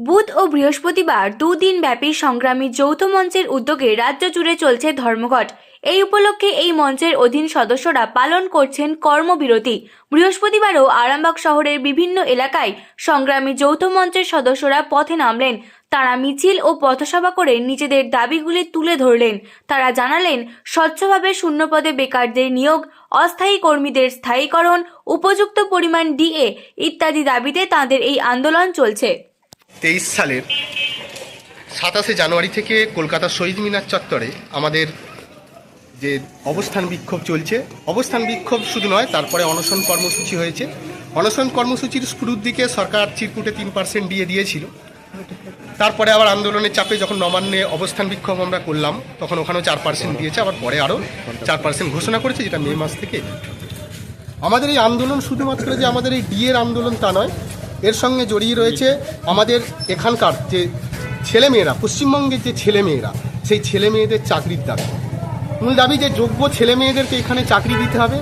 বুধ ও বৃহস্পতিবার দুদিন ব্যাপী সংগ্রামী যৌথ মঞ্চের উদ্যোগে রাজ্য জুড়ে চলছে ধর্মঘট। এই উপলক্ষে এই মঞ্চের অধীন সদস্যরা পালন করছেন কর্মবিরতি। বৃহস্পতিবারও আরামবাগ শহরের বিভিন্ন এলাকায় সংগ্রামী যৌথ মঞ্চের সদস্যরা পথে নামলেন। তারা মিছিল ও পথসভা করে নিজেদের দাবিগুলি তুলে ধরলেন। তারা জানালেন, স্বচ্ছভাবে শূন্যপদে বেকারদের নিয়োগ, অস্থায়ী কর্মীদের স্থায়ীকরণ, উপযুক্ত পরিমাণ ডিএ ইত্যাদি দাবিতে তাদের এই আন্দোলন চলছে। তেইশ সালের সাতাশে জানুয়ারি থেকে কলকাতার শহীদ মিনার চত্বরে আমাদের যে অবস্থান বিক্ষোভ চলছে, অবস্থান বিক্ষোভ শুধু নয়, তারপরে অনশন কর্মসূচি হয়েছে। অনশন কর্মসূচির শুরুর দিকে সরকার চিরকুটে তিন পার্সেন্ট দিয়ে দিয়েছিল। তারপরে আবার আন্দোলনের চাপে যখন নবান্নে অবস্থান বিক্ষোভ আমরা করলাম, তখন ওখানেও চার পার্সেন্ট দিয়েছে, আবার পরে আরও চার পার্সেন্ট ঘোষণা করেছে, যেটা মে মাস থেকে আমাদের এই আন্দোলন শুধুমাত্র যে আমাদের এই বিয়ের আন্দোলন তা নয় এর সঙ্গে জড়িয়ে রয়েছে আমাদের এখানকার যে ছেলেমেয়েরা, পশ্চিমবঙ্গের যে ছেলেমেয়েরা, সেই ছেলে মেয়েদের চাকরির দাবি। মূল দাবি যে যোগ্য ছেলে মেয়েদেরকে এখানে চাকরি দিতে হবে।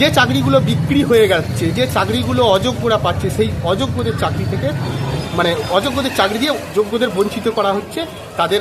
যে চাকরিগুলো বিক্রি হয়ে যাচ্ছে, যে চাকরিগুলো অযোগ্যরা পাচ্ছে, সেই অযোগ্যদের চাকরি থেকে মানে অযোগ্যদের চাকরি দিয়ে যোগ্যদের বঞ্চিত করা হচ্ছে। তাদের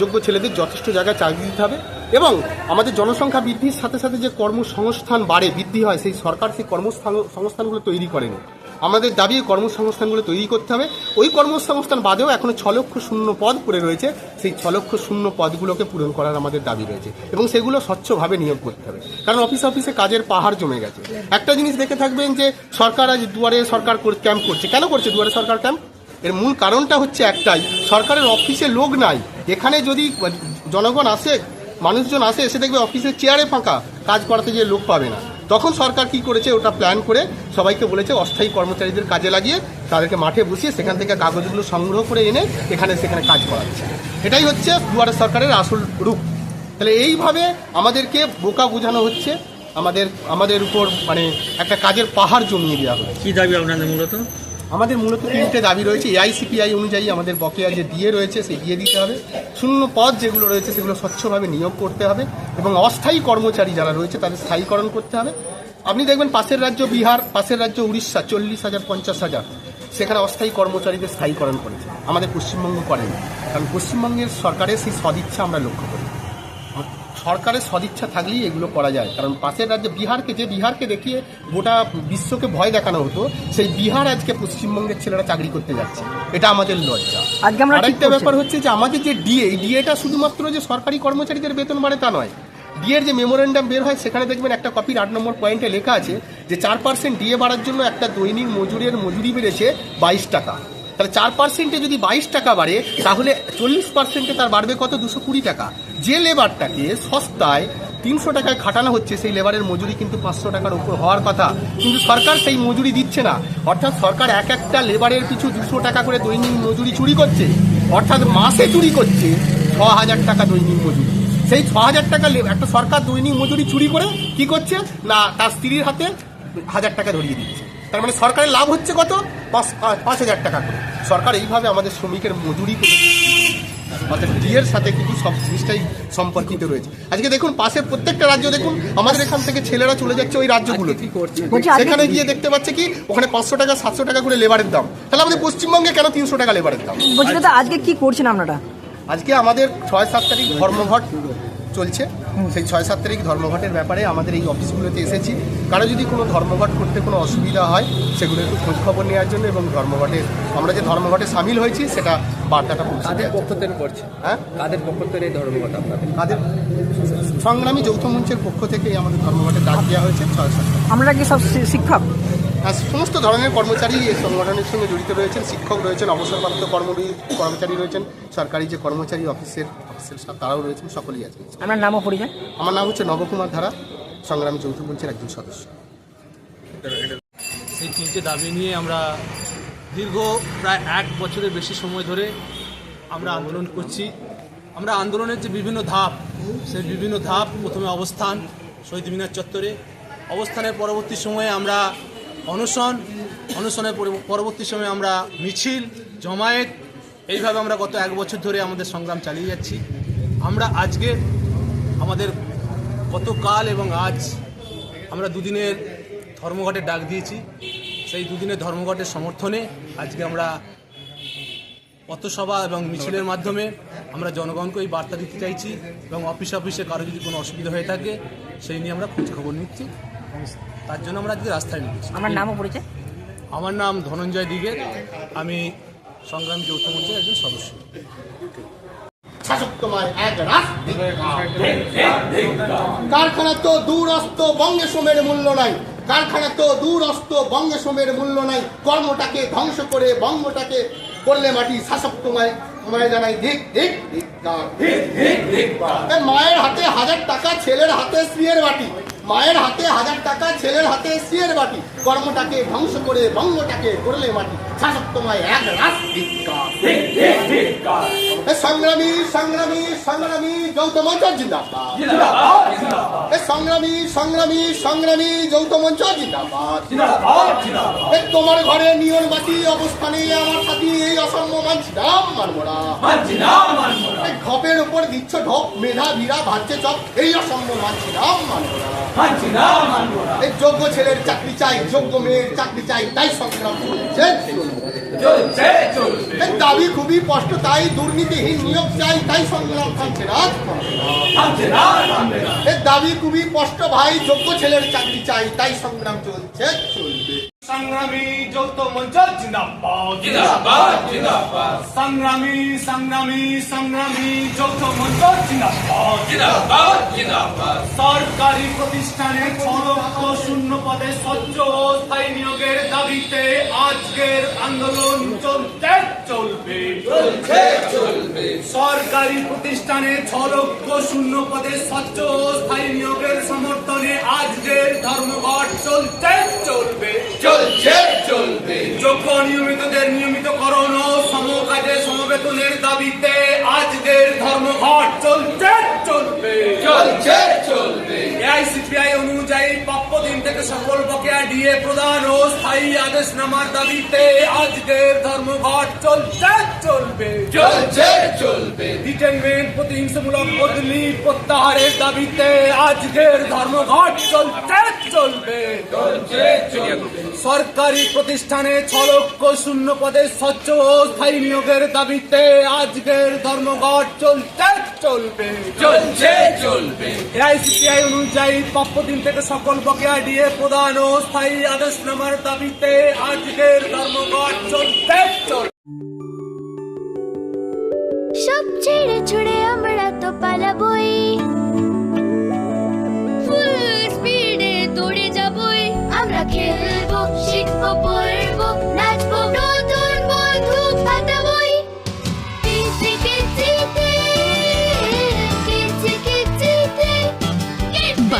যোগ্য ছেলেদের যথেষ্ট জায়গায় চাকরি দিতে হবে এবং আমাদের জনসংখ্যা বৃদ্ধির সাথে সাথে যে কর্মসংস্থান বাড়ে, বৃদ্ধি হয়, সেই সরকার সেই কর্মস্থান, সংস্থানগুলো তৈরি করেনি। আমাদের দাবি কর্মসংস্থানগুলো তৈরি করতে হবে। ওই কর্মসংস্থান বাদেও এখনও ছ লক্ষ শূন্য পদ পড়ে রয়েছে। সেই ছ লক্ষ শূন্য পদগুলোকে পূরণ করার আমাদের দাবি রয়েছে এবং সেগুলো স্বচ্ছভাবে নিয়োগ করতে হবে। কারণ অফিস অফিসে কাজের পাহাড় জমে গেছে। একটা জিনিস দেখে থাকবেন যে সরকার আজ দুয়ারে সরকার ক্যাম্প করছে। কেন করছে দুয়ারে সরকার ক্যাম্প এর মূল কারণটা হচ্ছে একটাই, সরকারের অফিসে লোক নাই। এখানে যদি জনগণ আসে, মানুষজন আসে, এসে দেখবে অফিসের চেয়ারে ফাঁকা। কাজ করাতে গিয়ে লোক পাবে না। তখন সরকার কি করেছে, ওটা প্ল্যান করে সবাইকে বলেছে অস্থায়ী কর্মচারীদের কাজে লাগিয়ে তাদেরকে মাঠে বসিয়ে সেখান থেকে কাগজগুলো সংগ্রহ করে এনে এখানে সেখানে কাজ করাচ্ছে এটাই হচ্ছে দুয়ারে সরকারের আসল রূপ। তাহলে এইভাবে আমাদেরকে বোকা বোঝানো হচ্ছে, আমাদের আমাদের উপর মানে একটা কাজের পাহাড় জমিয়ে দেওয়া হচ্ছে। কি দাবি আপনাদের মূলত? আমাদের মূলত তিনটে দাবি রয়েছে। এআইসিপিআই অনুযায়ী আমাদের বকেয়া যে দিয়ে রয়েছে, সেই দিয়ে দিতে হবে। শূন্য পদ যেগুলো রয়েছে, সেগুলো স্বচ্ছভাবে নিয়োগ করতে হবে এবং অস্থায়ী কর্মচারী যারা রয়েছে, তাদের স্থায়ীকরণ করতে হবে। আপনি দেখবেন পাশের রাজ্য বিহার, পাশের রাজ্য উড়িষ্যা, চল্লিশ হাজার, পঞ্চাশ হাজার। সেখানে অস্থায়ী কর্মচারীদের স্থায়ীকরণ করেছে। আমাদের পশ্চিমবঙ্গ করেনি। কারণ পশ্চিমবঙ্গের সরকারের সেই সদিচ্ছা আমরা লক্ষ্য করি। সরকারের সদিচ্ছা থাকলেই এগুলো করা যায়। কারণ পাশের রাজ্যে বিহারকে যে বিহারকে দেখিয়ে গোটা বিশ্বকে ভয় দেখানো হতো সেই বিহার আজকে পশ্চিমবঙ্গের ছেলেরা চাকরি করতে যাচ্ছে। এটা আমাদের লজ্জা। আজকে আমরা আরেকটা ব্যাপার হচ্ছে যে আমাদের যে ডিএ এই ডিএটা শুধুমাত্র যে সরকারি কর্মচারীদের বেতন বাড়ে তা নয়। ডিএর যে মেমোরেন্ডাম বের হয় সেখানে দেখবেন একটা কপির আট নম্বর পয়েন্টে লেখা আছে যে চার পার্সেন্ট ডিএ বাড়ার জন্য একটা দৈনিক মজুরের মজুরি বেড়েছে বাইশ টাকা। তাহলে চার পার্সেন্টে যদি বাইশ টাকা বাড়ে তাহলে চল্লিশ পার্সেন্টে তার বাড়বে কত? দুশো কুড়ি টাকা। যে লেবারটাকে সস্তায় তিনশো টাকায় খাটানো হচ্ছে, সেই লেবারের মজুরি কিন্তু পাঁচশো টাকার উপর হওয়ার কথা। কিন্তু সরকার সেই মজুরি দিচ্ছে না। অর্থাৎ সরকার এক একটা লেবারের পিছু দুশো টাকা করে দৈনিক মজুরি চুরি করছে। অর্থাৎ মাসে চুরি করছে ছ হাজার টাকা দৈনিক মজুরি। সেই ছ হাজার টাকা একটা সরকার দৈনিক মজুরি চুরি করে কি করছে? না, তার স্ত্রীর হাতে হাজার টাকা ধরিয়ে দিচ্ছে। তার মানে সরকারের লাভ হচ্ছে কত? পাঁচ- পাঁচ হাজার টাকা করে। সরকার এইভাবে আমাদের শ্রমিকের মজুরি করে অর্থাৎ ডিএর সাথে কিন্তু সব জিনিসটাই সম্পর্কিত রয়েছে। আজকে দেখুন পাশের প্রত্যেকটা রাজ্য দেখুন আমাদের এখান থেকে ছেলেরা চলে যাচ্ছে ওই রাজ্যগুলো সেখানে গিয়ে দেখতে পাচ্ছে কি ওখানে পাঁচশো টাকা সাতশো টাকা করে লেবারের দাম। তাহলে আমাদের পশ্চিমবঙ্গে কেন তিনশো টাকা লেবারের দাম? আজকে কি করছেন আপনারা? আজকে আমাদের ছয় সাত তারিখ ধর্মঘট চলছে। সেই ছয় সাত তারিখ ধর্মঘটের ব্যাপারে আমাদের এই অফিসগুলোতে এসেছি। কারও যদি কোনো ধর্মঘট করতে কোনো অসুবিধা হয় সেগুলো একটু খোঁজ খবর নেওয়ার জন্য এবং ধর্মঘটে আমরা যে ধর্মঘটে সামিল হয়েছি সেটা বার্তাটা পৌঁছে কাদের পক্ষ থেকে করছে? হ্যাঁ? কাদের পক্ষ থেকে এই ধর্মঘট আপনাদের? তাদের সংগ্রামী যৌথ মঞ্চের পক্ষ থেকে আমাদের ধর্মঘটে ডাক দেওয়া হয়েছে ছয় সাত আমরা কি সব শিক্ষক? আর সমস্ত ধরনের কর্মচারী এই সংগঠনের সঙ্গে জড়িত রয়েছেন। শিক্ষক রয়েছেন অবসরপ্রাপ্ত কর্মী কর্মচারী রয়েছেন। সরকারি যে কর্মচারী অফিসের স্টাফ তারাও রয়েছেন সকলেই আছেন। আপনার নামও পরিচয়? আমার নাম হচ্ছে নবকুমার ধারা সংগ্রামী যৌথ মঞ্চের একজন সদস্য। সেই তিনটে দাবি নিয়ে আমরা দীর্ঘ প্রায় এক বছরের বেশি সময় ধরে আমরা আন্দোলন করছি। আমরা আন্দোলনের যে বিভিন্ন ধাপ সেই বিভিন্ন ধাপ প্রথমে অবস্থান শহীদ মিনার চত্বরে। অবস্থানের পরবর্তী সময়ে আমরা অনশন অনশনের পরবর্তী সময়ে আমরা মিছিল জমায়েত এইভাবে আমরা গত এক বছর ধরে আমাদের সংগ্রাম চালিয়ে যাচ্ছি। আমরা আজকে আমাদের গতকাল এবং আজ আমরা দুদিনের ধর্মঘটের ডাক দিয়েছি। সেই দুদিনের ধর্মঘটের সমর্থনে আজকে আমরা পথসভা এবং মিছিলের মাধ্যমে আমরা জনগণকে এই বার্তা দিতে চাইছি এবং অফিস অফিসে কারও যদি কোনো অসুবিধা হয়ে থাকে সেই নিয়ে আমরা খোঁজ খবর নিচ্ছি। তার জন্য আমরা আজকে রাস্তায় নেমেছি। আপনার নামও পরিচয় আমার নাম ধনঞ্জয় দিগের আমি সংগ্রাম যৌথ মঞ্চের একজন সদস্য কারখানা তো দূরস্থ বঙ্গে সোমের মূল্য নাই কারখানা তো দূরস্থ বঙ্গে সোমের মূল্য নাই কর্মটাকে ধ্বংস করে বঙ্গটাকে করলে মাটি শাসক তোমায় তোমায় জানাই দিক ধিক্কার। এ মায়ের হাতে হাজার টাকা ছেলের হাতে স্ত্রীর বাটি মায়ের হাতে হাজার টাকা ছেলের হাতে স্ত্রীর বাটি। কর্মটাকে ধ্বংস করে বঙ্গটাকে করলে মাটি। শাসক তোমায় এক সংগ্রামী সংগ্রামী সংগ্রামী যৌথ মঞ্চ জিন্দাবাদ। সংগ্রামী সংগ্রামী সংগ্রামী যৌথ মঞ্চ জিন্দাবাদ। তোমার ঘরে নিয়ন বাতি অবস্থানে আমার সাথে এই অসম্য মানছি নাম মানবো না ঘপের উপর দিচ্ছ ঢপ মেধাবীরা ভাবছে চপ এই অসম্য মানছি নাম মানবো না এই যোগ্য ছেলের চাকরি চাই যোগ্য মেয়ের চাকরি চাই তাই সংগ্রাম চলছে দাবি খুবই কষ্ট তাই দুর্নীতিহীন নিয়োগ চাই তাই সংগ্রাম থামছে না। এর দাবি খুবই স্পষ্ট ভাই যোগ্য ছেলের চাকরি চাই তাই সংগ্রাম চলছে চলবে সংগ্রামী যৌথ মঞ্চ জিন্দাবাদ। জিন্দাবাদ জিন্দাবাদ। সংগ্রামী সংগ্রামী সংগ্রামী যৌথ মঞ্চ জিন্দাবাদ। জিন্দাবাদ জিন্দাবাদ। সরকারি প্রতিষ্ঠানে ছ লক্ষ শূন্য পদে স্বচ্ছ ও স্থায়ী নিয়োগের দাবিতে আজকের আন্দোলন চলতে চলবে। চলছে চলবে। সরকারি প্রতিষ্ঠানে ছ লক্ষ শূন্য পদে স্বচ্ছ ও স্থায়ী নিয়োগের সমর্থনে আজকের ধর্মঘট চলতে চলবে। চলছে চলবে। যোগ্য নিয়মিতদের নিয়মিতকরণ ও সমকাজে সমবেতনের দাবিতে আজকের ধর্মঘট চলছে চলবে। চলছে চলবে। এআইসিপিআই অনুযায়ী প্রাপ্য দিন থেকে সকল বকেয়া ডিএ প্রদান ও স্থায়ী আদেশনামার দাবিতে আজকের ধর্মঘট চলছে চলবে। চলছে চলবে। প্রতিহিংসামূলক বদলি প্রত্যাহারের দাবিতে আজকের ধর্মঘট চলবে। চলছে চলবে। সরকারি প্রতিষ্ঠানে ছ লক্ষ শূন্য পদে স্বচ্ছ ও স্থায়ী নিয়োগের দাবিতে আজকের ধর্মঘট চলতে চলবে। চলছে চলবে। এআইসিপিআই অনুযায়ী প্রাপ্য দিন থেকে সকল বকেয়া ডিএ প্রদান ও স্থায়ী আদেশনামার দাবিতে আজকের ধর্মঘট চলতে চলবে। সব ছেড়ে ছুড়ে আমরা তো পালাবই। ফুল স্পিডে দৌড়ে যাবই। আমরা খেলব শিখব পড়ব নাচবো